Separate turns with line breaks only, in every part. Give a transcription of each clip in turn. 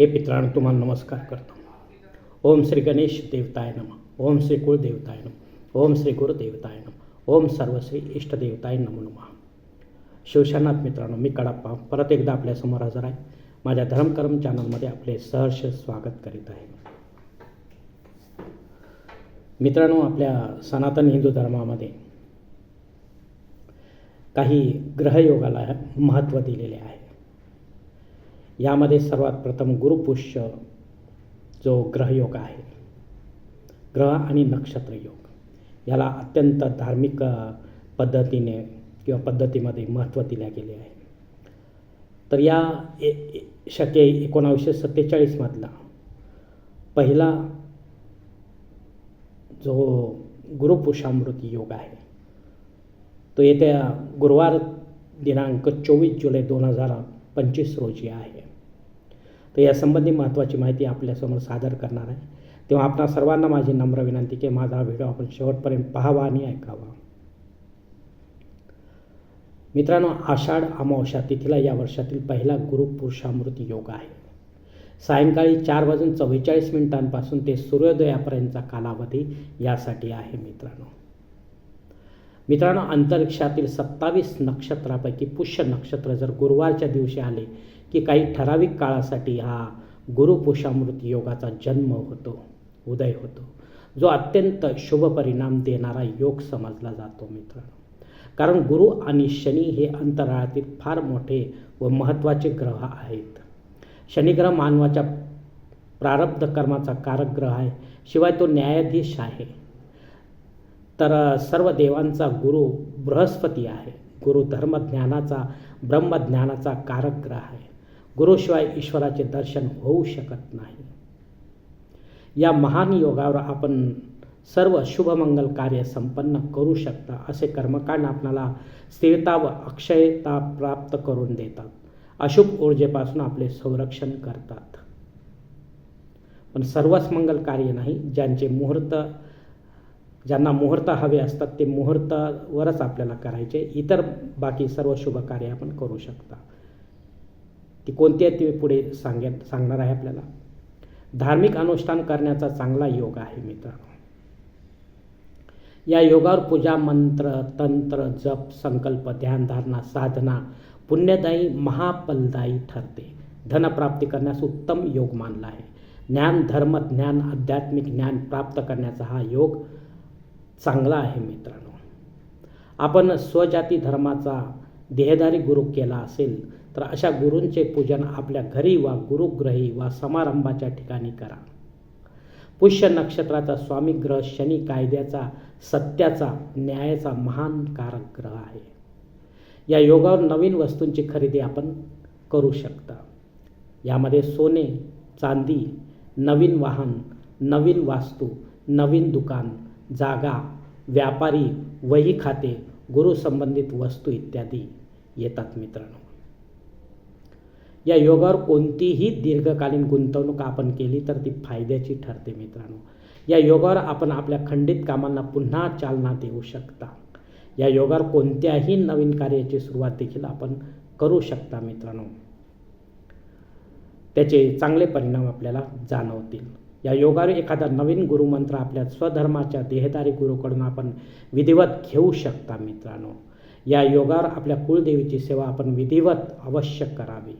हे मित्रांनो तुम्हाला नमस्कार करतो. ओम श्री गणेश देवताय नम. ओम श्री कुळदेवताय नम. ओम श्री गुरुदेवताय नम. ओम सर्वश्री इष्टदेवताय नमो नमः. शिवशानाथ मित्रांनो मी कडाप्पा. परत एकदा आपल्यासमोर हजर आहे. माझ्या धर्मकर्म चॅनलमध्ये आपले सहर्ष स्वागत करीत आहे. मित्रांनो आपल्या सनातन हिंदू धर्मामध्ये काही ग्रहयोगाला महत्त्व दिलेले आहे. यामध्ये सर्वात प्रथम गुरुपुष्य जो ग्रहयोग आहे. ग्रह आणि नक्षत्र योग. याला अत्यंत धार्मिक पद्धतीने किंवा पद्धतीमध्ये महत्त्व दिले गेले आहे. तर या ए ए- शके एकोणावीसशे सत्तेचाळीसमधला पहिला जो गुरुपुषामृत योग आहे तो येत्या गुरुवार दिनांक चोवीस जुलै दोन हजार पंचवीस रोजी आहे. तर यासंबंधी महत्त्वाची माहिती आपल्यासमोर सादर करणार आहे. तेव्हा आपणा सर्वांना माझी नम्र विनंती की माझा व्हिडिओ आपण शेवटपर्यंत पाहावा आणि ऐकावा. मित्रांनो आषाढ अमावस्या तिथीला या वर्षातील पहिला गुरुपुरुषामृत योग आहे. सायंकाळी चार वाजून चव्वेचाळीस मिनिटांपासून ते सूर्योदयापर्यंतचा कालावधी यासाठी आहे मित्रांनो. मित्रांनो अंतरिक्षातील सत्तावीस नक्षत्रापैकी पुष्य नक्षत्र जर गुरुवारच्या दिवशी आले की काही ठराविक काळासाठी हा गुरुपुषामृत योगाचा जन्म होतो उदय होतो जो अत्यंत शुभ परिणाम देणारा योग समजला जातो मित्रांनो. कारण गुरु आणि शनी हे अंतराळातील फार मोठे व महत्त्वाचे ग्रह आहेत. शनिग्रह मानवाच्या प्रारब्ध कर्माचा कारक ग्रह आहे शिवाय तो न्यायाधीश आहे. तर सर्व देवांचा गुरु बृहस्पती आहे. गुरु धर्मज्ञानाचा ब्रह्मज्ञानाचा कारक ग्रह आहे. गुरुशिवाय ईश्वराचे दर्शन होऊ शकत नाही. या महान योगावर आपण सर्व शुभमंगल कार्य संपन्न करू शकता असे कर्मकांड आपणाला स्थिरता व अक्षयता प्राप्त करून देतात. अशुभ ऊर्जेपासून आपले संरक्षण करतात. पण सर्वच मंगल कार्य नाही ज्यांचे मुहूर्त ज्यांना मुहूर्त हवे असतात ते मुहूर्तावरच आपल्याला करायचे. इतर बाकी सर्व शुभ कार्य आपण करू शकता. ती कोणती आहे ती पुढे सांगे सांगणार आहे आपल्याला. धार्मिक अनुष्ठान करण्याचा चांगला योग आहे मित्रांनो. या योगावर पूजा मंत्र तंत्र जप संकल्प ध्यानधारणा साधना पुण्यदायी महाफलदायी ठरते. धनप्राप्ती करण्यास उत्तम योग मानला आहे. ज्ञान धर्म ज्ञान आध्यात्मिक ज्ञान प्राप्त करण्याचा हा योग चांगला आहे मित्रांनो. आपण स्वजाती धर्माचा देहदारी गुरु केला असेल तर अशा गुरूंचे पूजन आपल्या घरी वा गुरुग्रही वा समारंभाच्या ठिकाणी करा. पुष्य नक्षत्राचा स्वामी ग्रह शनी कायद्याचा सत्याचा न्यायाचा महान कारक ग्रह आहे. या योगावर नवीन वस्तूंची खरेदी आपण करू शकता. यामध्ये सोने चांदी नवीन वाहन नवीन वास्तू नवीन दुकान जागा व्यापारी वही खाते गुरुसंबंधित वस्तू इत्यादी येतात मित्रांनो. या योगावर कोणतीही दीर्घकालीन गुंतवणूक आपण केली तर ती फायद्याची ठरते मित्रांनो. या योगावर आपण आपल्या खंडित कामांना पुन्हा चालना देऊ शकता. या योगावर कोणत्याही नवीन कार्याची सुरुवात देखील आपण करू शकता मित्रांनो. त्याचे चांगले परिणाम आपल्याला जाणवतील. या योगावर एखादा नवीन गुरुमंत्र आपल्या स्वधर्माच्या देहदारी गुरुकडून आपण विधिवत घेऊ शकता मित्रांनो. या योगावर आपल्या कुलदेवीची सेवा आपण विधिवत अवश्य करावी.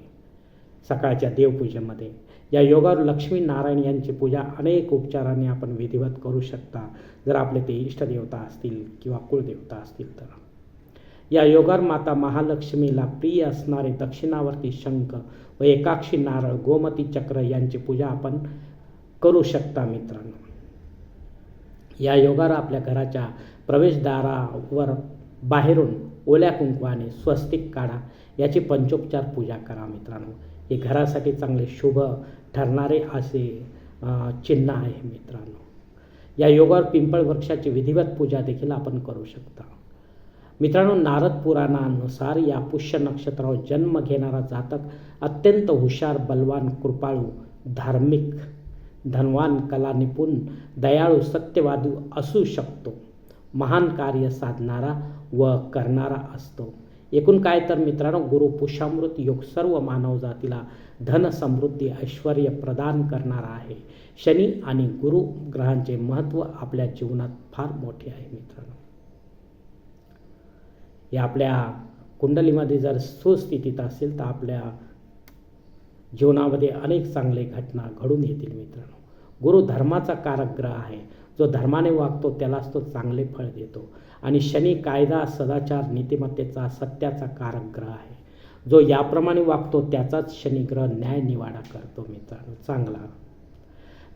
सकाळच्या देवपूजेमध्ये. या योगावर लक्ष्मी नारायण यांची पूजा अनेक उपचारांनी आपण विधिवत करू शकता. जर आपले ते इष्टदेवता असतील किंवा कुळदेवता असतील तर. या योगावर माता महालक्ष्मीला प्रिय असणारे दक्षिणावर्ती शंख व एकाक्षी नारळ गोमती चक्र यांची पूजा आपण करू शकता मित्रांनो. या योगावर आपल्या घराच्या प्रवेशद्वारावर बाहेरून ओल्या कुंकवाने स्वस्तिक काढा याची पंचोपचार पूजा करा मित्रांनो. हे घरासाठी चांगले शुभ ठरणारे असे चिन्ह आहे मित्रांनो. या योगावर पिंपळ वृक्षाची विधिवत पूजा देखील आपण करू शकता. मित्रांनो नारद पुराणानुसार या पुष्य नक्षत्रावर जन्म घेणारा जातक अत्यंत हुशार बलवान कृपाळू धार्मिक धनवान कला निपुण दयाळू सत्यवादी असू शकतो. महान कार्य साधणारा व करणारा असतो. एकूण काय तर मित्रांनो गुरु पुष्यामृत योग सर्व मानव जातीला धन समृद्धी ऐश्वर प्रदान करणारा आहे. शनी आणि गुरु ग्रहांचे महत्त्व आपल्या जीवनात फार मोठे आहे मित्रांनो. या आपल्या कुंडलीमध्ये जर सुस्थितीत असेल तर आपल्या जीवनामध्ये अनेक चांगले घटना घडून येतील मित्रांनो. गुरु धर्माचा कारक ग्रह आहे. जो धर्माने वागतो त्यालाच तो चांगले फळ देतो. आणि शनी कायदा सदाचार नीतिमत्तेचा सत्याचा कारक ग्रह आहे. जो याप्रमाणे वागतो त्याचाच शनिग्रह न्याय निवाडा करतो मित्रांनो. चांगला.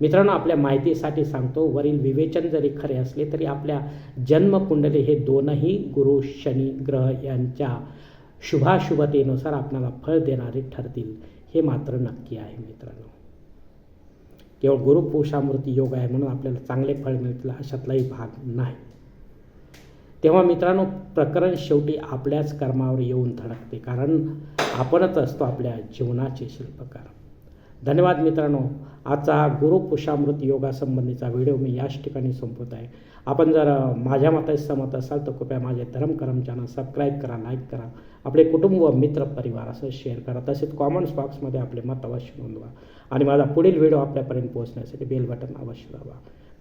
मित्रांनो आपल्या माहितीसाठी सांगतो वरील विवेचन जरी खरे असले तरी आपल्या जन्मकुंडली हे दोनही गुरु शनी ग्रह यांच्या शुभाशुभतेनुसार आपल्याला फळ देणारे ठरतील हे मात्र नक्की आहे मित्रांनो. केवळ गुरुपुरुषामृती योग आहे म्हणून आपल्याला चांगले फळ मिळतील अशातलाही भाग नाही. तेव्हा मित्रांनो प्रकरण शेवटी आपल्याच कर्मावर येऊन धडकते. कारण आपणच असतो आपल्या जीवनाचे शिल्पकार. धन्यवाद मित्रांनो. आजचा हा गुरु पुषामृत योगासंबंधीचा व्हिडिओ मी याच ठिकाणी संपवत आहे. आपण जर माझ्या मताशी सहमत असाल तर कृपया माझे धर्मकरम चॅनल सबस्क्राईब करा लाईक करा. आपले कुटुंब व मित्र परिवार असं शेअर करा. तसेच कॉमेंट्स बॉक्समध्ये आपले मत अवश्य नोंदवा. आणि माझा पुढील व्हिडिओ आपल्यापर्यंत पोहोचण्यासाठी बेल बटन अवश्य दाबा.